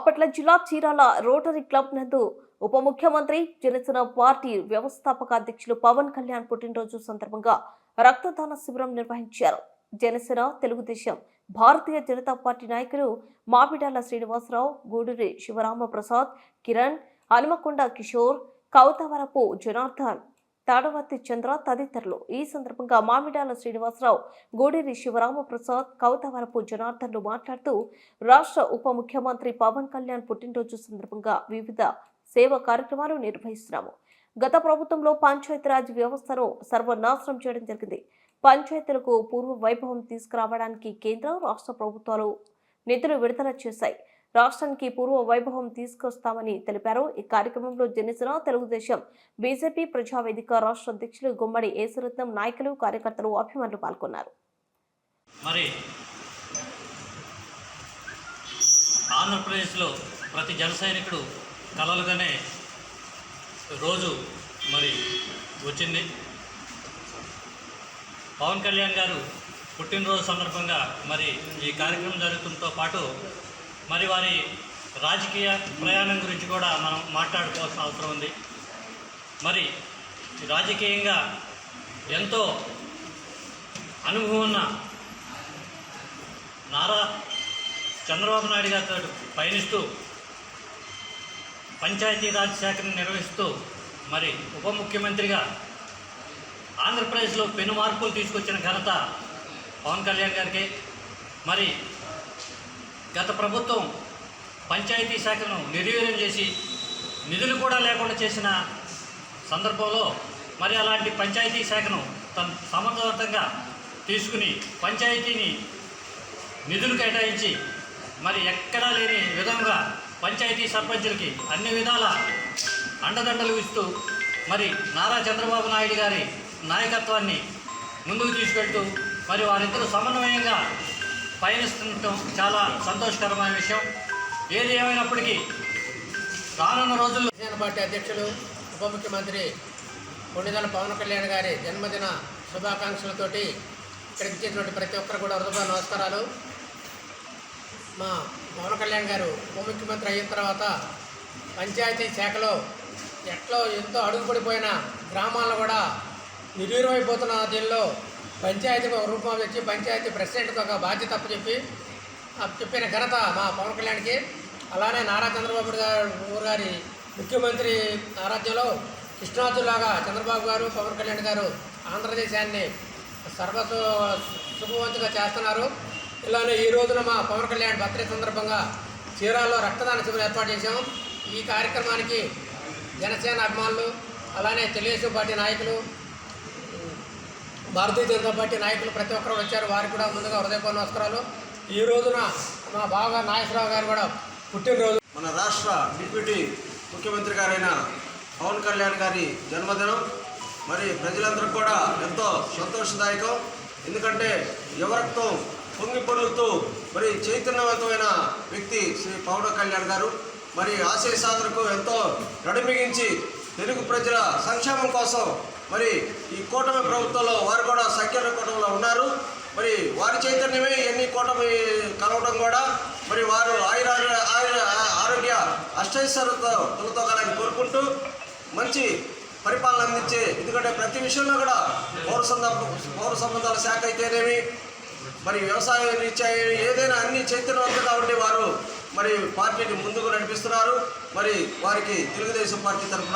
బాపట్ల జిల్లా Chirala rotary club నందు ఉప ముఖ్యమంత్రి జనసేన పార్టీ వ్యవస్థాపక అధ్యక్షులు పవన్ కళ్యాణ్ పుట్టినరోజు సందర్భంగా రక్తదాన శిబిరం నిర్వహించారు. జనసేన తెలుగుదేశం భారతీయ జనతా పార్టీ నాయకులు మాపిడాల శ్రీనివాసరావు గూడూరి శివరామ ప్రసాద్ కిరణ్ హనుమకొండ కిషోర్ కౌతవరపు జనార్దన్ తాడవర్తి చంద్ర తదితరులు. ఈ సందర్భంగా మామిడాల శ్రీనివాసరావు గూడూరి శివరామప్రసాద్ కౌతవరపు జనార్దన్లు మాట్లాడుతూ రాష్ట్ర ఉప ముఖ్యమంత్రి పవన్ కళ్యాణ్ పుట్టినరోజు సందర్భంగా వివిధ సేవా కార్యక్రమాలు నిర్వహిస్తున్నాము. గత ప్రభుత్వంలో పంచాయతీరాజ్ వ్యవస్థను సర్వనాశనం చేయడం జరిగింది. పంచాయతీలకు పూర్వ వైభవం తీసుకురావడానికి కేంద్ర రాష్ట్ర ప్రభుత్వాలు నిధులు విడుదల చేశాయి. రాష్ట్రానికి పూర్వ వైభవం తీసుకొస్తామని తెలిపారు. ఈ కార్యక్రమంలో జనసేన తెలుగుదేశం బీజేపీ ప్రజావేదిక రాష్ట్ర అధ్యక్షులు గుమ్మడి ఏసురత్నం నాయకులు కార్యకర్తలు అభిమానులు పాల్గొన్నారు. మరి ఆంధ్రప్రదేశ్లో ప్రతి జన సైనికుడు కలలుగానే రోజు మరి వచ్చింది. పవన్ కళ్యాణ్ గారు పుట్టినరోజు సందర్భంగా మరి ఈ కార్యక్రమం జరుగుతుంతో పాటు మరి వారి రాజకీయ ప్రయాణం గురించి కూడా మనం మాట్లాడుకోవాల్సిన అవసరం ఉంది. మరి రాజకీయంగా ఎంతో అనుభవం ఉన్న నారా చంద్రబాబు నాయుడు గారితో పయనిస్తూ పంచాయతీరాజ్ శాఖను నిర్వహిస్తూ మరి ఉప ముఖ్యమంత్రిగా ఆంధ్రప్రదేశ్లో పెను మార్పులు తీసుకొచ్చిన ఘనత పవన్ కళ్యాణ్ గారికి మరి గత ప్రభుత్వం పంచాయతీ శాఖను నిర్వీర్యం చేసి నిధులు కూడా లేకుండా చేసిన సందర్భంలో మరి అలాంటి పంచాయతీ శాఖను తన సమర్థవంతంగా తీసుకుని పంచాయతీని నిధులు కేటాయించి మరి ఎక్కడా లేని విధంగా పంచాయతీ సర్పంచులకి అన్ని విధాల అండదండలు ఇస్తూ మరి నారా చంద్రబాబు నాయుడు గారి నాయకత్వాన్ని ముందుకు తీసుకెళ్తూ మరి వారిద్దరూ సమన్వయంగా పయనిస్తుండటం చాలా సంతోషకరమైన విషయం. ఏది ఏమైనప్పటికీ రానున్న రోజుల్లో జనసేన పార్టీ అధ్యక్షులు ఉప ముఖ్యమంత్రి కొండిదల పవన్ కళ్యాణ్ గారి జన్మదిన శుభాకాంక్షలతోటి ఇక్కడికి ఇచ్చేటువంటి ప్రతి ఒక్కరు కూడా హృదయ నమస్కారాలు. మా పవన్ కళ్యాణ్ గారు ఉప ముఖ్యమంత్రి అయిన తర్వాత పంచాయతీ శాఖలో ఎట్లో ఎంతో అడుగుపడిపోయిన గ్రామాలను కూడా నిర్వీర్యమైపోతున్న దీనిలో పంచాయతీకి ఒక రూపం తెచ్చి పంచాయతీ ప్రెసిడెంట్కి ఒక బాధ్యత అప్పచెప్పి చెప్పిన ఘనత మా పవన్ కళ్యాణ్కి. అలానే నారా చంద్రబాబు గారు గారి ముఖ్యమంత్రి ఆరాధ్యంలో కృష్ణాజులాగా చంద్రబాబు గారు పవన్ కళ్యాణ్ గారు ఆంధ్రదేశాన్ని సర్వ శుభవంతుగా చేస్తున్నారు. ఇలానే ఈ రోజున మా పవన్ కళ్యాణ్ బర్త్డే సందర్భంగా చీరాల్లో రక్తదాన శిబిరం ఏర్పాటు చేశాం. ఈ కార్యక్రమానికి జనసేన అభిమానులు అలానే తెలుగుదేశం పార్టీ నాయకులు భారతీయ జనతా పార్టీ నాయకులు ప్రతి ఒక్కరు వచ్చారు. వారికి కూడా ముందుగా హృదయపూర్ణ నమస్కారాలు. ఈ రోజున మా బాగా నాగేశ్వరరావు గారు కూడా పుట్టినరోజు. మన రాష్ట్ర డిప్యూటీ ముఖ్యమంత్రి గారైన పవన్ కళ్యాణ్ గారి జన్మదినం. మరి ప్రజలందరూ కూడా ఎంతో సంతోషదాయకం. ఎందుకంటే యువరక్తం పొంగి పొరులుతూ మరి చైతన్యవంతమైన వ్యక్తి శ్రీ పవన్ కళ్యాణ్ గారు. మరి ఆశయ సాధనకు ఎంతో నడిమిగించి తెలుగు ప్రజల సంక్షేమం కోసం మరి ఈ కూటమి ప్రభుత్వంలో వారు కూడా సంఖ్యల కూటమిలో ఉన్నారు. మరి వారి చైతన్యమే ఎన్ని కూటమి కలవడం కూడా మరి వారు ఆయుర ఆయుర ఆరోగ్య అష్టైశ్వర్యతో తొలతోగాలని కోరుకుంటూ మంచి పరిపాలన అందించే ఎందుకంటే ప్రతి విషయంలో కూడా పౌర సంబంధ పౌర సంబంధాల శాఖ అయితేనేమి మరి వ్యవసాయ రీత్యా ఏదైనా అన్ని చైతన్యవంతంగా ఉండి వారు మరి పార్టీని ముందుకు నడిపిస్తున్నారు. మరి వారికి తెలుగుదేశం పార్టీ తరఫున